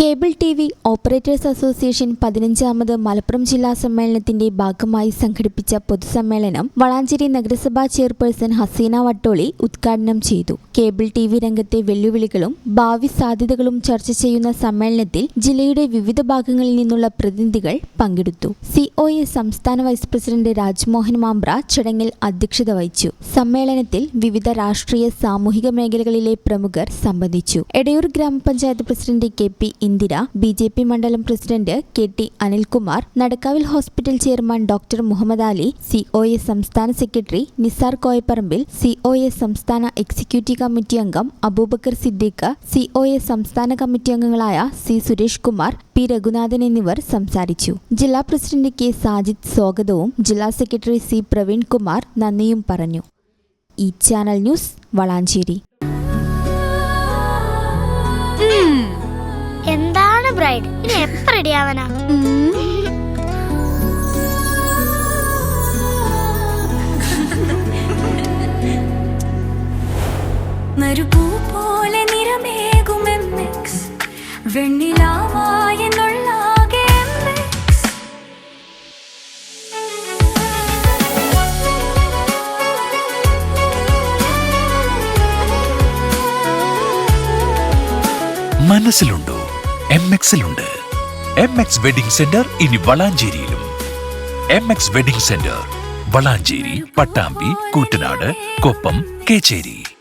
Cable T V operators association പതിനഞ്ചാമത് Malappuram ജില്ലാ സമ്മേളനത്തിന്റെ ഭാഗമായി സംഘടിപ്പിച്ച പൊതുസമ്മേളനം വളാഞ്ചേരി നഗരസഭാ ചെയർപേഴ്സൺ ഹസീന വട്ടോളി ഉദ്ഘാടനം ചെയ്തു. കേബിൾ ടി വി രംഗത്തെ വെല്ലുവിളികളും ഭാവി സാധ്യതകളും ചർച്ച ചെയ്യുന്ന സമ്മേളനത്തിൽ ജില്ലയുടെ വിവിധ ഭാഗങ്ങളിൽ നിന്നുള്ള പ്രതിനിധികൾ പങ്കെടുത്തു. സി ഒ എ സംസ്ഥാന വൈസ് പ്രസിഡന്റ് രാജ്മോഹൻ മാംബ്ര ചടങ്ങിൽ അധ്യക്ഷത വഹിച്ചു. സമ്മേളനത്തിൽ വിവിധ രാഷ്ട്രീയ സാമൂഹിക മേഖലകളിലെ പ്രമുഖർ സംബന്ധിച്ചു. Edayur grama panchayat president K P Indira B J P മണ്ഡലം president K T Anilkumar നടക്കാവിൽ hospital chairman doctor Muhammad Ali C O A സംസ്ഥാന secretary Nisar Koyapparambil C O A സംസ്ഥാന എക്സിക്യൂട്ടീവ് കമ്മിറ്റി അംഗം Abubakar Siddique C O A സംസ്ഥാന committee അംഗങ്ങളായ C Suresh Kumar P Raghunathan എന്നിവർ സംസാരിച്ചു. ജില്ലാ president K Sajid സ്വാഗതവും ജില്ലാ സെക്രട്ടറി സി പ്രവീൺ കുമാർ നന്ദിയും പറഞ്ഞു. ഈ ചാനൽ ന്യൂസ് വളാഞ്ചേരി. ബ്രൈഡ് ഇനി എപ്പ റെഡി ആവാനാ നറുപൂ പോലെ നിറമേകും MX. വെണ്ണിലാവായെന്നുള്ളാകെ MX. മനസ്സിലുണ്ടോ എം എക്സിലുണ്ട് എം എക്സ് വെഡിംഗ് സെന്റർ ഇനി വളാഞ്ചേരിയിലും. M X wedding centre Valanchery Pattambi Koottanad Koppam Kechery.